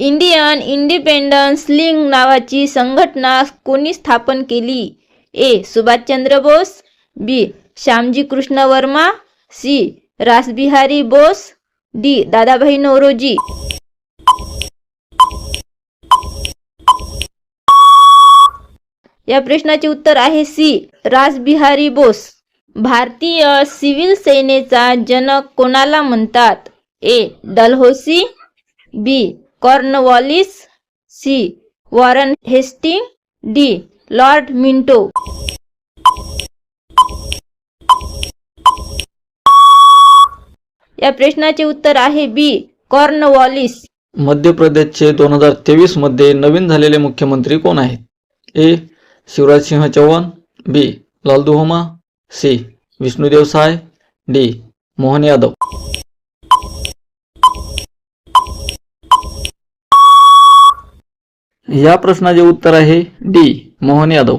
Indian independence लिंग नावाची संघटना कोणी स्थापन केली? A. Subhash Chandra Bose B. Shyamji Krishna Varma C. Rash Behari Bose D. Dadabhai Naoroji. या प्रश्नाचे उत्तर आहे सी. रासबिहारी बोस. भारतीय सिव्हिल सेनेचा जनक कोणाला म्हणतात? A. Dalhousie B. Cornwallis C. Warren Hasting D. Lord Minto. या प्रश्नाचे उत्तर आहे बी. कॉर्नवॉलिस. मध्य प्रदेशचे दोन हजार तेवीसमध्ये नवीन झालेले मुख्यमंत्री कोण आहेत? A. Shivraj Singh Chouhan B. Lalduhoma C. Vishnu Deo Sai D. Mohan Yadav. या प्रश्नाचे उत्तर आहे डी. मोहन यादव.